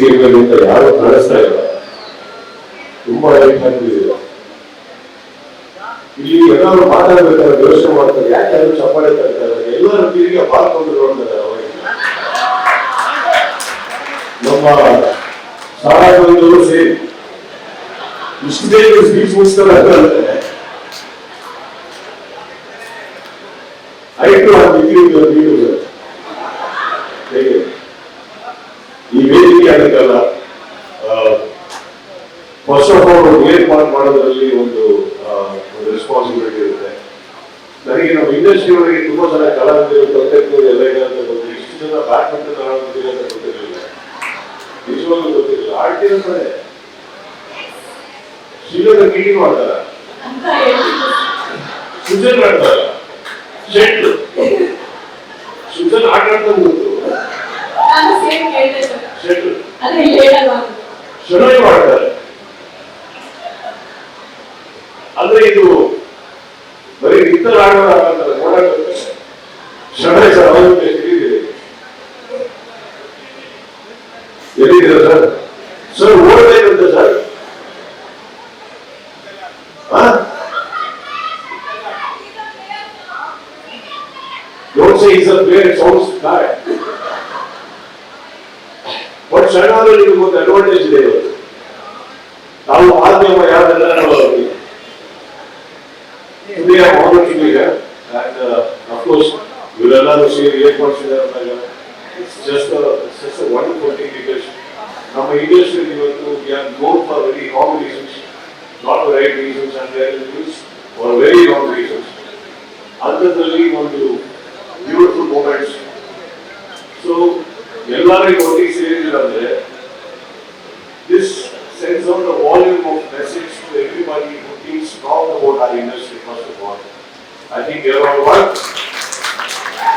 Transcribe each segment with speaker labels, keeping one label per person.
Speaker 1: ವೇದಿಕೆಗಳಿಂದ ಯಾರು ಕಾಣಿಸ್ತಾ ಇಲ್ಲ. ತುಂಬಾ ಲೈಟ್ ಇಲ್ಲಿ ಎಲ್ಲರೂ ಮಾತಾಡ್ಬೇಕಾದ್ರೆ ಯೋಚನೆ ಮಾಡ್ತಾರೆ. ಯಾಕೆ ಯಾರು ಚಪ್ಪಾಳೆ ತರ್ತಾರೆ ಎಲ್ಲರೂ ತಿರುಗಿ ಹಾಕೊಂಡು ನೋಡ್ತಾರೆ ನಮ್ಮ ಶಾಲಾಗಳು ಸೇರಿ. ಇಷ್ಟು ಸ್ಪೀಚ್ ಮುಗಿಸ್ತಾರೆ ಆಗತ್ತಲ್ಲ ಫಸ್ಟ್ ಆಫ್ ಆಲ್ ಏರ್ಪಾಟ್ ಮಾಡೋದ್ರಲ್ಲಿ ಒಂದು ರೆಸ್ಪಾನ್ಸಿಬಿಲಿಟಿ ಇರುತ್ತೆ. ನನಗೆ ನಮ್ಮ ಇಂಡಸ್ಟ್ರಿ ಒಳಗೆ ತುಂಬಾ ಜನ ಕಲಾವಿದರು ತಂತ್ರಜ್ಞರು ಎಲ್ಲ ಇದೆ ಅಂತ ಗೊತ್ತಿಲ್ಲ. ಇಷ್ಟು ಜನ ಬ್ಯಾಡ್ಮಿಂಟನ್ ಕಲಾವಿದರು ಅಂತ ಗೊತ್ತಿರಲಿಲ್ಲ. ನಿಜವಾಗ್ಲೂ ಗೊತ್ತಿರಲಿಲ್ಲ. ಆರ್ಟಿ ಶ್ರೀಲಂಕಾ ಮೀಟಿಂಗ್ ಮಾಡ್ತಾರ
Speaker 2: ಮಾಡ್ತಾರೆ.
Speaker 1: ಸುಜನ್ ಮಾಡ್ತಾರ? ಸುಜನ್ ಆಟ ಆಡ್ತಾನೆ ಶರಣೈ ಮಾಡ್ತಾರೆ ಅಂದ್ರೆ ಇದು ಬರೀ ನೋಡಕ್ಕೆ ಶರಣೈ ಸರ್, ಅವರು ಎಲ್ಲಿದ್ದೀರಿ ಎಲ್ಲಿದ್ದೀರಾ ಸರ್? ಸರ್ ಇರುತ್ತೆ sir? Don't say he's but ಶರಣಾದಲ್ಲಿ ನಿಮ್ಗೆ ಒಂದು ಅಡ್ವಾಂಟೇಜ್ ಇದೆ ನಾವು ಮಾಧ್ಯಮ ಯಾವ್ದೆಲ್ಲ be and uh, of course ಇವರೆಲ್ಲರೂ ಸೇರಿ ಅಂದಾಗ just a it's just a wonderful thing because ನಮ್ಮ ಇಂಡಸ್ಟ್ರಿ ಇವತ್ತು known for very wrong reasons not the right reasons and they are used for very wrong reasons ಅಂಥದ್ರಲ್ಲಿ ಒಂದು beautiful moments so ಎಲ್ಲರಿಗೂ ಒಟ್ಟಿಗೆ ಸೇರಿದ್ರೆ this sends out a volume of message to everybody who thinks wrong about our industry first of all. I think they are all one.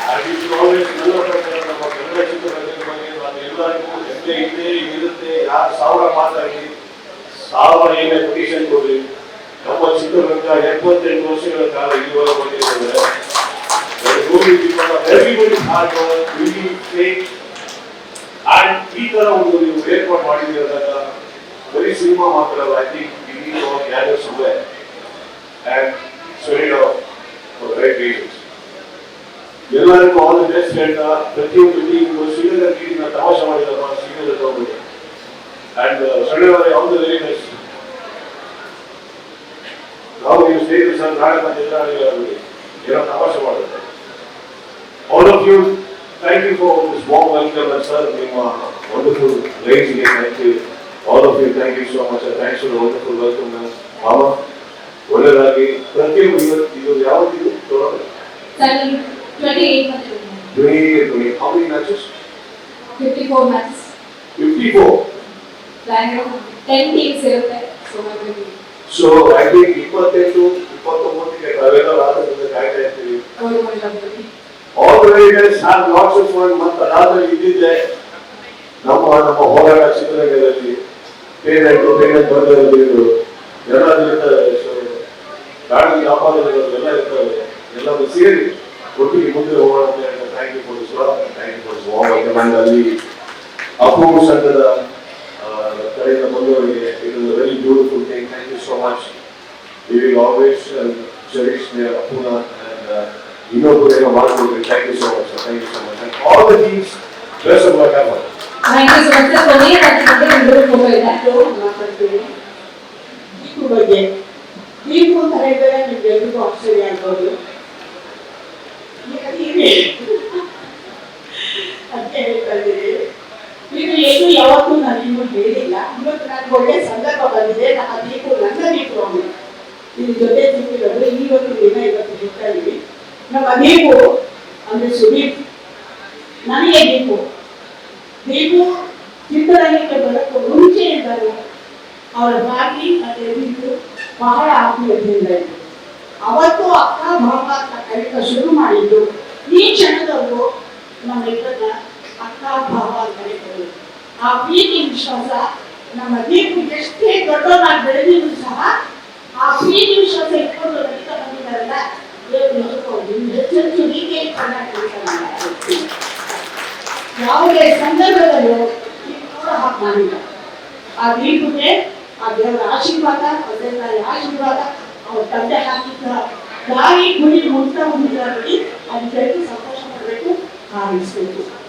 Speaker 1: I think you always ಎಲ್ಲ ಪ್ರಕಾರ ನಮ್ಮ ಕನ್ನಡ ಚಿತ್ರರಂಗದ ಬಗ್ಗೆ ನಾನು ಎಲ್ಲರಿಗೂ ಹೆಜ್ಜೆ ಇದೆ ಇರುತ್ತೆ ಯಾರು ಸಾವಿರ ಮಾತಾಡಿ ಸಾವಿರ ಏನೇ ಪಿಟಿಷನ್ ಕೊಡ್ರಿ ನಮ್ಮ ಚಿತ್ರರಂಗ ಎಪ್ಪತ್ತೆಂಟು ವರ್ಷಗಳ ಕಾಲ ಇದುವರೆಗೆ ಬಂದಿದ್ದಾರೆ everybody hard work, really faith, ಈ ತರ ಒಂದು ನೀವು ಏರ್ಪಾಡು ಮಾಡಿದಿರೋದಾಗ ಬರೀ ಸಿನಿಮಾ ಮಾತ್ರ ಅಲ್ಲ ಐ ಥಿಂಕ್ ಇಡೀ ಗ್ಯಾದರ್ ಸಮಯ and studied for right reasons ಎಲ್ಲರಿಗೂ ಆಲ್ ದಿ ಬೆಸ್ಟ್ ಹೇಳ್ತಾ ಪ್ರತಿಯೊಂದು ನೀವು ಶ್ರೀನಗರ್ ಟೀಮ್ನ ತಮಾಷೆ ಮಾಡಿದಪ್ಪ ಶ್ರೀನಗರ್ ತಗೊಂಡು ಅಂಡ್ ಸಣ್ಣ ಆಲ್ ದಿ ವೆರಿ ಬೆಸ್ಟ್ ನಾವು ನೀವು ಸ್ನೇಹಿತರು ಸರ್ ನಾಳೆ ಬಂದಿದ್ರೆ ಏನೋ ತಮಾಷೆ ಮಾಡುತ್ತೆ all of you, thank you for this warm welcome and sir, ನಿಮ್ಮ wonderful ladies thank you. All of you, thank you so much and thanks for the wonderful welcome ma'am. ಮಾಮ, ಒಳ್ಳೆದಾಗಿ ಪ್ರತಿಯೊಂದು ಇವತ್ತು ಇದು ಯಾವತ್ತಿದು
Speaker 2: ಸರ್ ನಾನು 28 ಮತ್ತೆ
Speaker 1: ಧ್ವನಿ ಧ್ವನಿ how many matches?
Speaker 2: 54 matches
Speaker 1: 54.
Speaker 2: Bangalore 10 teams ಇರುತ್ತೆ ಸೊ ಹಾಗಾಗಿ
Speaker 1: So I think ಇಪ್ಪತ್ತೆಂಟು ಇಪ್ಪತ್ತೊಂಬತ್ತಕ್ಕೆ ನಾವೆಲ್ಲ ರಾತ್ರಿ ಕಾಯ್ತಾ ಇರ್ತೀವಿ
Speaker 2: ಅವರು
Speaker 1: ಸಾಲ ವಾಟ್ಸಪ್ ಮಾಡಿ ಅದಾದ್ಮೇಲೆ ಇದ್ದಿದ್ದೆ, ನಮ್ಮ ನಮ್ಮ ಹೋರಾಟ ಚಿತ್ರರಂಗದಲ್ಲಿ ಪೇಮೆಂಟ್ ಪೇಮೆಂಟ್ ಬಂದಿರೋದು ಗಾಡಿ ಎಲ್ಲ ಇರ್ತವೆ ಎಲ್ಲವೂ ಸೇರಿ ಒಟ್ಟಿಗೆ ಮುಂದೆ ಹೋಗೋಣ ಅಂತ ಹೇಳಿ thank you this thank you ಅಲ್ಲಿ ಸಂಘದ ಕಡೆಯಿಂದ ಬಂದವರಿಗೆ ಇದು very beautiful thank you so much always ಇನ್ನೊಬ್ಬರು ಏನೋ ಮಾಡ್ಕೊಡ್ರಿ thank you so much thank you so much and all the teams best of luck happen
Speaker 2: thank you so much sir ಕೊನೆಯ ರಾಜ್ಯದಲ್ಲಿ ಒಂದು ಫೋಟೋ ಇದೆ
Speaker 3: ಮಾತಾಡ್ತೀವಿ ದೀಪು ಬಗ್ಗೆ ದೀಪು ಅಂತ ಹೇಳಿದ್ರೆ ನಿಮ್ಗೆ ಎಲ್ರಿಗೂ ಆಶ್ಚರ್ಯ ಆಗ್ಬೋದು ಅದಕ್ಕೆ ಹೇಳ್ತಾ ಇದ್ದೀರಿ ಇದು ಏನು ಯಾವತ್ತೂ ನಾನು ನಿಮ್ಗೆ ಹೇಳಿಲ್ಲ ಇವತ್ತು ನನಗೆ ಒಳ್ಳೆ ಸಂದರ್ಭ ಬಂದಿದೆ ನಮ್ಮ ದೀಪು ನನ್ನ ದೀಪು ಅವನು ನಿಮ್ ಜೊತೆ ಸಿಕ್ಕಿರೋದು ಇವತ್ತು ದಿನ ಇವತ್ತು ಸಿಗ್ತಾ ಇದೀವಿ ನಮ್ಮ ದೀಪು, ಅಂದ್ರೆ ಸುದೀಪ್, ನನಗೆ ದೀಪು. ದೀಪು ಚಿತ್ರರಂಗಕ್ಕೆ ಮುಂಚೆ ಇದ್ದರು ಅವರ ಬಾಗಿ ಮತ್ತೆ ದೀಪು ಬಹಳ ಆತ್ಮೀಯತೆಯಿಂದ ಅವತ್ತು ಅಕ್ಕ ಭಾವ ಅಂತ ಕರೀತ ಶುರು ಮಾಡಿದ್ದು ಈ ನಮ್ಮ ಇಬ್ಬರನ್ನ ಅಕ್ಕ ಭಾವ ಅಂತ ಆ ಪ್ರೀತಿ ವಿಶ್ವಾಸ ನಮ್ಮ ದೀಪು ಎಷ್ಟೇ ದೊಡ್ಡವನಾಗಿ ಬೆಳೆದಿದ್ರು ಸಹ ಆ ಪ್ರೀತಿ ವಿಶ್ವಾಸ ಇಟ್ಕೊಂಡು ಹೆಚ್ಚೆಚ್ಚು ಯಾವುದೇ ಸಂದರ್ಭದಲ್ಲೂ ಮಾಡಿಲ್ಲ. ಆ ದೀಪಕ್ಕೆ ಆ ದೇವರ ಆಶೀರ್ವಾದ ತಾಯಿ ಆಶೀರ್ವಾದ, ಅವ್ರ ತಂದೆ ಹಾಕಿದ್ದ ದಾರಿ ಮುಕ್ತ ಹೊಂದಿಲ್ಲ ನೋಡಿ ಅದಕ್ಕೆ ಸಂತೋಷ ಪಡಬೇಕು, ಹಾರೈಸ್ಬೇಕು.